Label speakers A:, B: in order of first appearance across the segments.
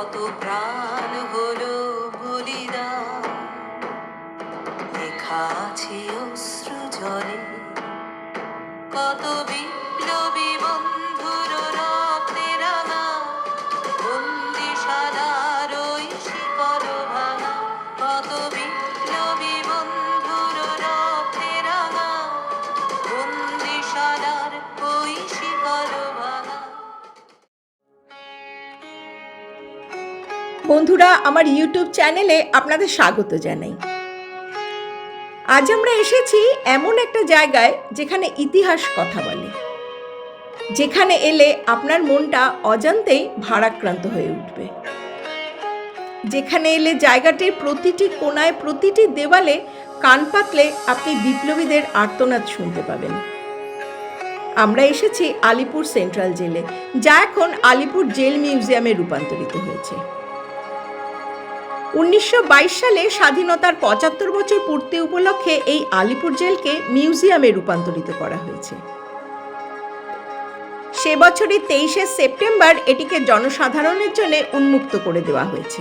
A: কত প্রাণ হলো বলিদান বন্ধুরা,
B: আমার ইউটিউব চ্যানেলে আপনাদের স্বাগত জানাই। আজ আমরা এসেছি এমন একটা জায়গায় যেখানে ইতিহাস কথা বলে। যেখানে এলে আপনার মনটা অজান্তেই ভারাক্রান্ত হয়ে উঠবে। যেখানে এলে জায়গাটির প্রতিটি কোনায় প্রতিটি দেওয়ালে কান পাতলে আপনি বিপ্লবীদের আর্তনাদ শুনতে পাবেন। আমরা এসেছি আলিপুর সেন্ট্রাল জেলে, যা এখন আলিপুর জেল মিউজিয়ামে রূপান্তরিত হয়েছে। উনিশশো বাইশ সালে স্বাধীনতার পঁচাত্তর বছর পূর্তি উপলক্ষে এই আলিপুর জেলকে মিউজিয়ামে রূপান্তরিত করা হয়েছে। সে বছরই তেইশে সেপ্টেম্বর এটিকে জনসাধারণের জন্য উন্মুক্ত করে দেওয়া হয়েছে।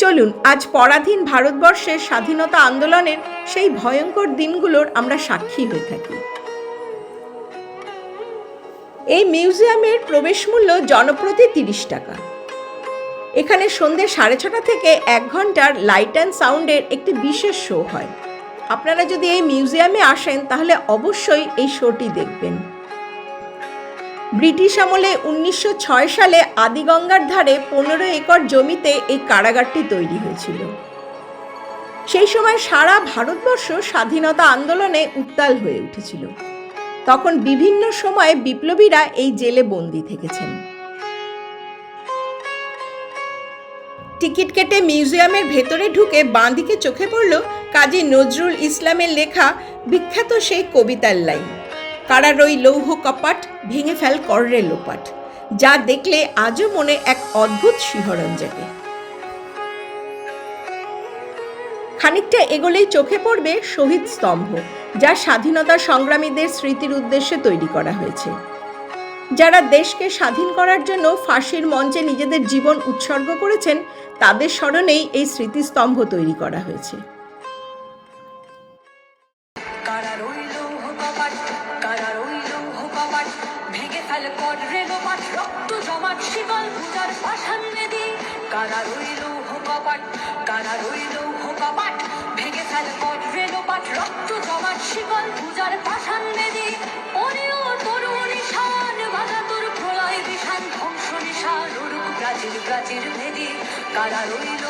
B: চলুন, আজ পরাধীন ভারতবর্ষের স্বাধীনতা আন্দোলনের সেই ভয়ঙ্কর দিনগুলোর আমরা সাক্ষী হয়ে থাকি। এই মিউজিয়ামের প্রবেশ মূল্য জনপ্রতি তিরিশ টাকা। এখানে সন্ধ্যে সাড়ে ছটা থেকে এক ঘণ্টার লাইট অ্যান্ড সাউন্ডের একটি বিশেষ শো হয়। আপনারা যদি এই মিউজিয়ামে আসেন, তাহলে অবশ্যই এই শোটি দেখবেন। ব্রিটিশ আমলে উনিশশো ছয় সালে আদিগঙ্গার ধারে পনেরো একর জমিতে এই কারাগারটি তৈরি হয়েছিল। সেই সময় সারা ভারতবর্ষ স্বাধীনতা আন্দোলনে উত্তাল হয়ে উঠেছিল। তখন বিভিন্ন সময়ে বিপ্লবীরা এই জেলে বন্দী থেকেছেন। টিকিট কেটে মিউজিয়ামের ভেতরে ঢুকে বাঁদিকে চোখে পড়ল কাজী নজরুল ইসলামের লেখা বিখ্যাত সেই কবিতার লাইন। কারার ওই লৌহ কপাট ভেঙে ফেল কররে লোপাট, যা দেখলে আজও মনে এক অদ্ভুত শিহরণ জাগে। খানিকটা এগোলেই চোখে পড়বে শহীদ স্তম্ভ, যা স্বাধীনতা সংগ্রামীদের স্মৃতির উদ্দেশ্যে তৈরি করা হয়েছে। যারা দেশকে স্বাধীন করার জন্য ফাঁসির মঞ্চে নিজেদের জীবন উৎসর্গ করেছেন, তাদের স্মরণেই এই স্মৃতিস্তম্ভ তৈরি করা হয়েছে।
A: ভেঙে ফেল ফেল কর রেলোপাট রক্ত জমাট, শিকল পূজার অনিও প্রাচীর প্রাচীর ভেদি কারা রইল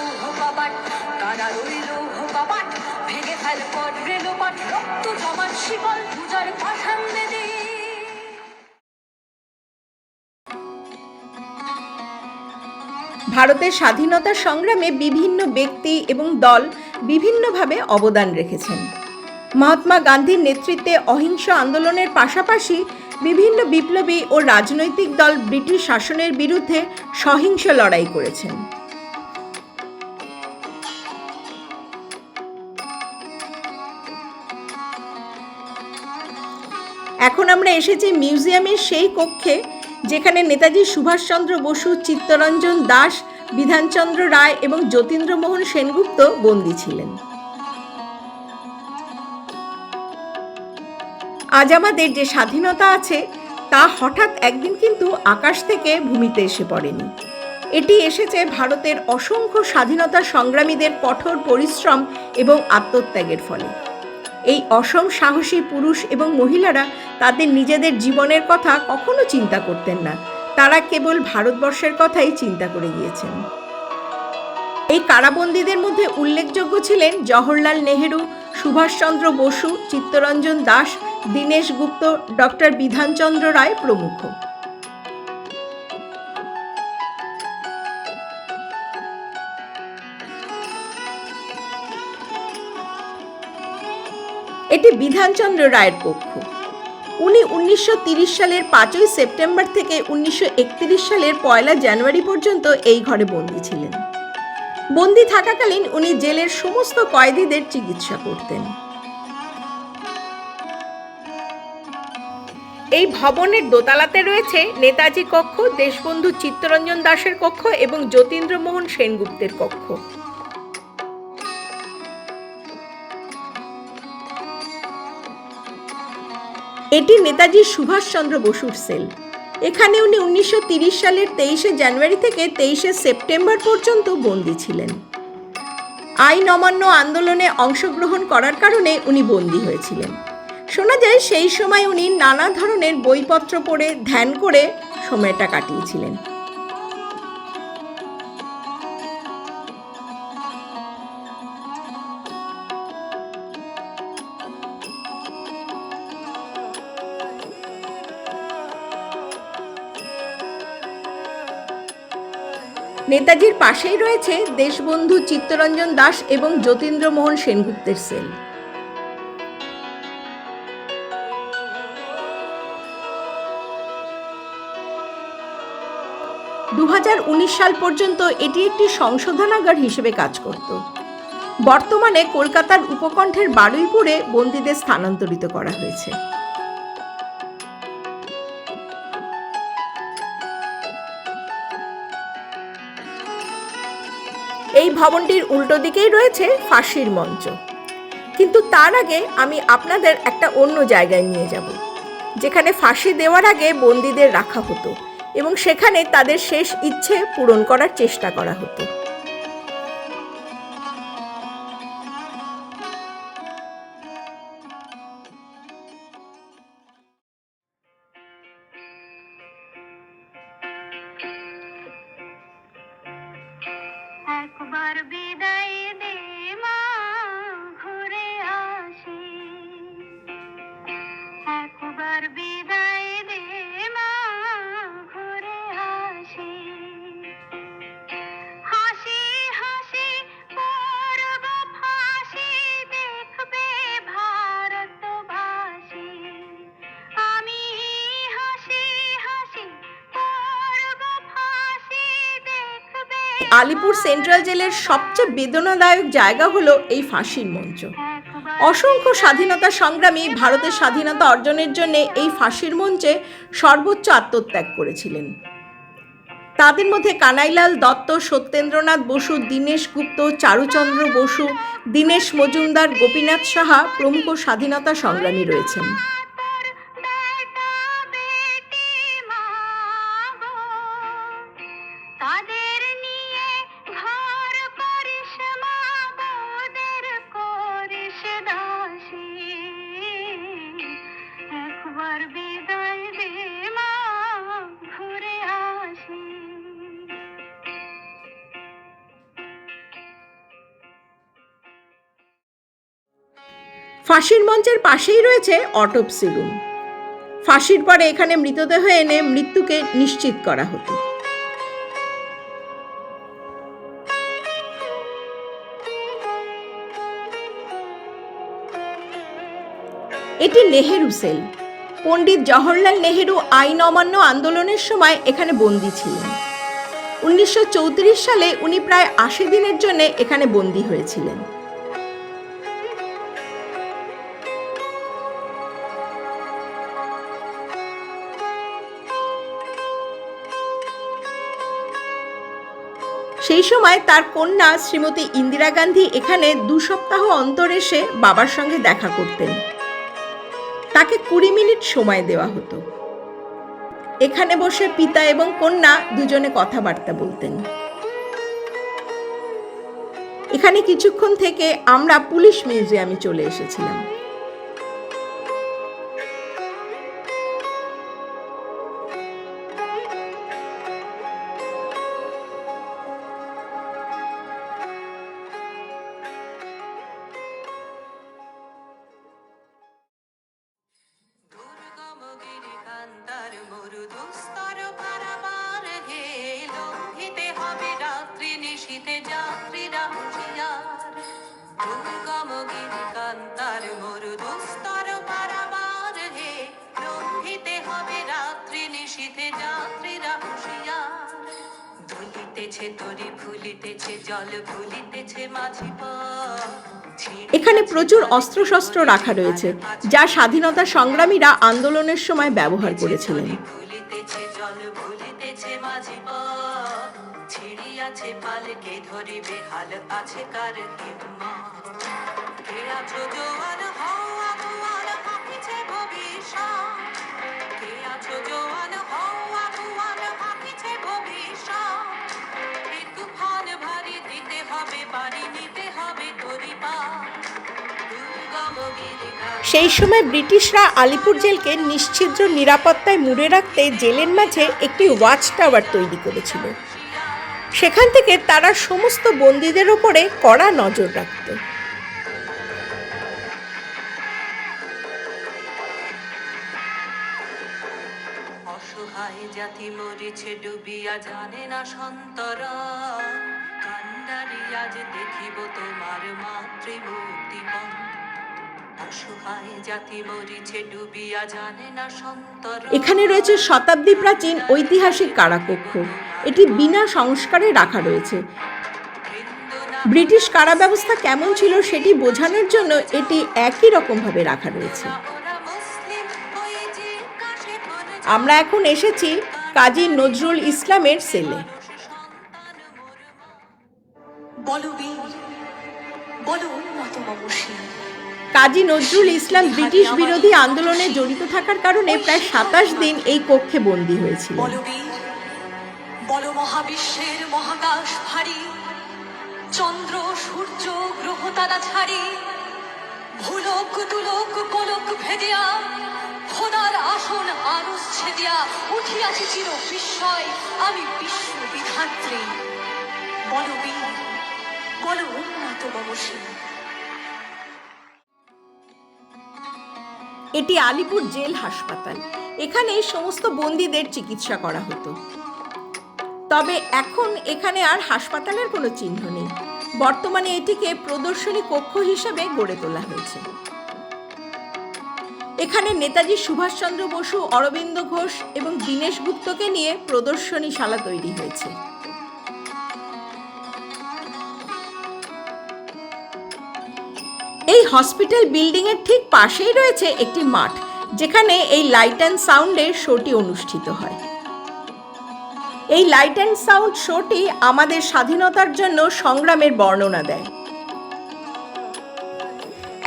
A: কারা রইল ভেঙে ফেল রেলোপাট রক্ত শিকল পূজার বেদি
B: ভারতের স্বাধীনতা সংগ্রামে বিভিন্ন ব্যক্তি এবং দল বিভিন্নভাবে অবদান রেখেছেন। মহাত্মা গান্ধীর নেতৃত্বে অহিংস আন্দোলনের পাশাপাশি বিভিন্ন বিপ্লবী ও রাজনৈতিক দল ব্রিটিশ শাসনের বিরুদ্ধে সহিংস লড়াই করেছেন। এখন আমরা এসেছি মিউজিয়ামের সেই কক্ষে, যেখানে নেতাজি সুভাষচন্দ্র বসু, চিত্তরঞ্জন দাস, বিধানচন্দ্র রায় এবং যতীন্দ্রমোহন সেনগুপ্ত বন্দী ছিলেন। আজ আমাদের যে স্বাধীনতা আছে, তা হঠাৎ একদিন কিন্তু আকাশ থেকে ভূমিতে এসে পড়েনি। এটি এসেছে ভারতের অসংখ্য স্বাধীনতা সংগ্রামীদের কঠোর পরিশ্রম এবং আত্মত্যাগের ফলে। এই অসম সাহসী পুরুষ এবং মহিলারা তাদের নিজেদের জীবনের কথা কখনো চিন্তা করতেন না। তারা কেবল ভারতবর্ষের কথাই চিন্তা করে গিয়েছেন। এই কারাবন্দীদের মধ্যে উল্লেখযোগ্য ছিলেন জওহরলাল নেহেরু, সুভাষচন্দ্র বসু, চিত্তরঞ্জন দাস দীনেশ গুপ্ত, ডক্টর বিধানচন্দ্র রায় প্রমুখ। এটি বিধানচন্দ্র রায়ের কক্ষ উনি উনিশশো সালের পাঁচই সেপ্টেম্বর থেকে উনিশশো একত্রিশ সালের পয়লা জানুয়ারি পর্যন্ত এই ঘরে বন্দি ছিলেন। বন্দি থাকাকালীন উনি জেলের সমস্ত কয়েদিদের চিকিৎসা করতেন। এই ভবনের দোতলাতে রয়েছে নেতাজি কক্ষ, দেশবন্ধু চিত্তরঞ্জন দাসের কক্ষ এবং যতীন্দ্রমোহন সেনগুপ্তের কক্ষ। এটি নেতাজি সুভাষচন্দ্র বসুর সেল। এখানে উনি উনিশশো সালের তেইশে জানুয়ারি থেকে তেইশে সেপ্টেম্বর পর্যন্ত বন্দী ছিলেন। আইন অমান্য আন্দোলনে অংশগ্রহণ করার কারণে উনি বন্দী হয়েছিলেন। শোনা যায় সেই সময় উনি নানা ধরনের বইপত্র পড়ে ধ্যান করে সময়টা কাটিয়েছিলেন। নেতাজির পাশেই রয়েছে দেশবন্ধু চিত্তরঞ্জন দাস এবং যতীন্দ্রমোহন সেনগুপ্তের সেল। সাল পর্যন্ত এটি একটি সংশোধনাগার হিসেবে কাজ করত। বর্তমানে কলকাতার উপকণ্ঠের বারুইপুরে বন্দীদের স্থানান্তরিত করা হয়েছে। এই ভবনটির উল্টো দিকেই রয়েছে ফাঁসির মঞ্চ। কিন্তু তার আগে আমি আপনাদের একটা অন্য জায়গায় নিয়ে যাব, যেখানে ফাঁসি দেওয়ার আগে বন্দীদের রাখা হতো। এবং সেখানে তাদের শেষ ইচ্ছে পূরণ করার চেষ্টা করা হতো। আলিপুর সেন্ট্রাল জেলের সবচেয়ে বেদনাদায়ক জায়গা হলো এই ফাঁসির মঞ্চ। অসংখ্য স্বাধীনতা সংগ্রামী ভারতের স্বাধীনতা অর্জনের জন্য এই ফাঁসির মঞ্চে সর্বোচ্চ আত্মত্যাগ করেছিলেন। তাদের মধ্যে কানাইলাল দত্ত, সত্যেন্দ্রনাথ বসু, দীনেশ গুপ্ত, চারুচন্দ্র বসু, দীনেশ মজুমদার, গোপীনাথ সাহা প্রমুখ স্বাধীনতা সংগ্রামী রয়েছেন। ফাঁসির মঞ্চের পাশেই রয়েছে অটোপসি রুম ফাঁসির পরে এখানে মৃতদেহ এনে মৃত্যুকে নিশ্চিত করা হতো। এটি নেহেরু সেল। পণ্ডিত জওহরলাল নেহেরু আইন অমান্য আন্দোলনের সময় এখানে বন্দী ছিলেন। উনিশশো চৌত্রিশ সালে উনি প্রায় আশি দিনের জন্য এখানে বন্দী হয়েছিলেন। সেই সময় তার কন্যা শ্রীমতী ইন্দিরা গান্ধী এখানে দু সপ্তাহ অন্তর এসে বাবার সঙ্গে দেখা করতেন। তাকে কুড়ি মিনিট সময় দেওয়া হতো। এখানে বসে পিতা এবং কন্যা দুজনে কথাবার্তা বলতেন। এখানে কিছুক্ষণ থেকে আমরা পুলিশ মিউজিয়ামে চলে এসেছিলাম।
A: ভুলিতেছে তরি ভুলিতেছে জল ভুলিতেছে মাঝি
B: এখানে প্রচুর অস্ত্রশস্ত্র রাখা রয়েছে যা স্বাধীনতা সংগ্রামীরা আন্দোলনের সময় ব্যবহার করেছিলেন।
A: জল
B: সেই সময় ব্রিটিশরা আলিপুর জেলকে নিশ্ছিদ্র নিরাপত্তায় মুড়ে রাখতে জেলের মাঝে একটি ওয়াচ টাওয়ার তৈরি করেছিল। সেখান থেকে তারা সমস্ত বন্দীদের ওপরে কড়া নজর রাখত।
A: অসহায় জানে না দেখিব তোমার অসহায়
B: এখানে রয়েছে শতাব্দী প্রাচীন ঐতিহাসিক কারাকক্ষ। এটি বিনা সংস্কারে রাখা রয়েছে। ব্রিটিশ কারা ব্যবস্থা কেমন ছিল সেটি বোঝানোর জন্য এটি একই রকমভাবে রাখা রয়েছে। আমরা এখন এসেছি কাজী নজরুল ইসলামের সেলে। কাজী নজরুল ইসলাম ব্রিটিশ বিরোধী আন্দোলনে জড়িত থাকার কারণে প্রায় সাতাশ দিন এই কক্ষে বন্দী হয়েছিল
A: বলো বীর মহাবিশ্বের মহাকাশ ভারী, চন্দ্র, সূর্য, গ্রহ তারা ছাড়ি। ভুলক তুলক কলক ভেদিয়া, খোদার আসন আরস ছেদিয়া, উঠিয়াছি চির বিস্ময়, আমি বিশ্ব বিধাত্রী বলো বীর বলো উন্নত মমসী
B: এটি আলিপুর জেল হাসপাতাল। এখানে সমস্ত বন্দীদের চিকিৎসা করা হতো। তবে এখন এখানে আর হাসপাতালের কোনো চিহ্ন নেই। বর্তমানে এটিকে প্রদর্শনী কক্ষ হিসেবে গড়ে তোলা হয়েছে। এখানে নেতাজি সুভাষচন্দ্র বসু, অরবিন্দ ঘোষ এবং দীনেশ গুপ্তকে নিয়ে প্রদর্শনীশালা তৈরি হয়েছে। এই হসপিটাল বিল্ডিং এর ঠিক পাশেই রয়েছে একটি মাঠ, যেখানে এই লাইট অ্যান্ড সাউন্ডের শোটি অনুষ্ঠিত হয়। এই লাইট অ্যান্ড সাউন্ড শোটি আমাদের স্বাধীনতার জন্য সংগ্রামের বর্ণনা দেয়।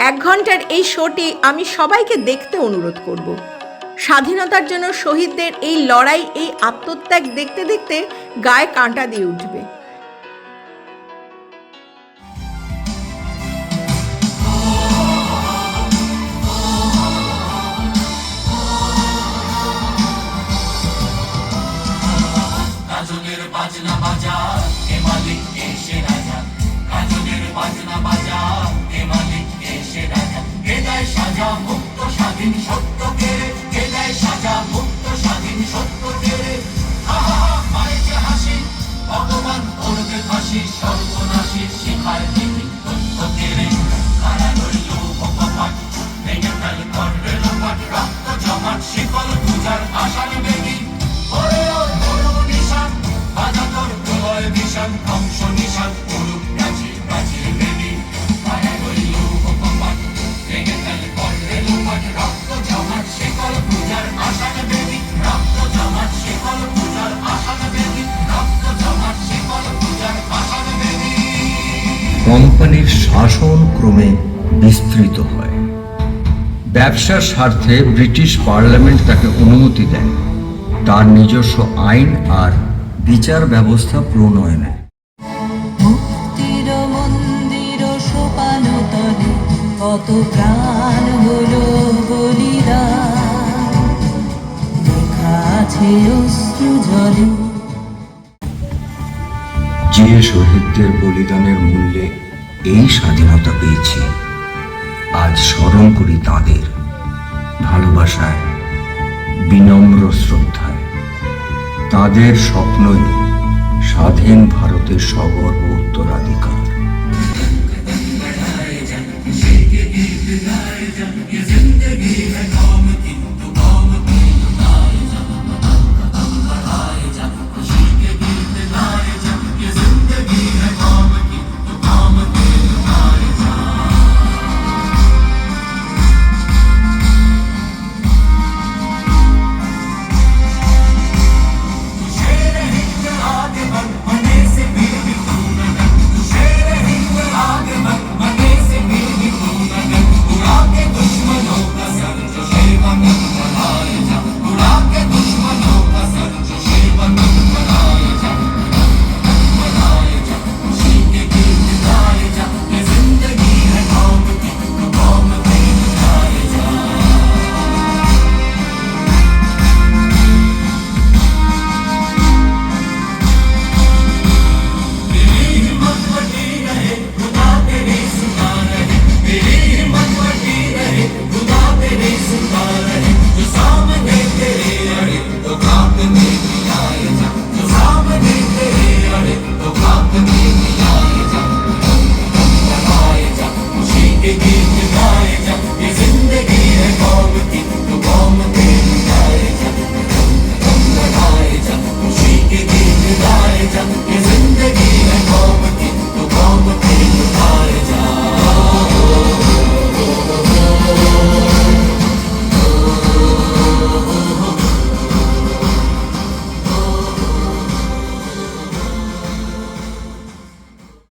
B: এক ঘণ্টার এই শোটি আমি সবাইকে দেখতে অনুরোধ করব। স্বাধীনতার জন্য শহীদদের এই লড়াই, এই আত্মত্যাগ দেখতে দেখতে গায়ে কাঁটা দিয়ে উঠবে।
C: বাজনা বাজা, এ মালিক এসে রাজা। গাজনের বাজনা বাজা, এ মালিক এসে রাজা। কে দেয় সাজা মুক্ত স্বাধীন সত্য কেড়ে কে দেয় সাজা মুক্ত স্বাধীন সত্য
D: কোম্পানির শাসন ক্রমে বিস্তৃত হয়। ব্যবসার স্বার্থে ব্রিটিশ পার্লামেন্ট তাকে অনুমতি দেয়। তার নিজস্ব আইন আর বিচার ব্যবস্থা প্রণয়নে
A: কত প্রাণ হলো
D: যে শহীদদের বলিদানের মূল্যে এই স্বাধীনতা পেয়েছি। আজ স্মরণ করি তাঁদের ভালোবাসায়, বিনম্র শ্রদ্ধায়। তাদের স্বপ্নই স্বাধীন ভারতের সগর্ব উত্তরাধিকার।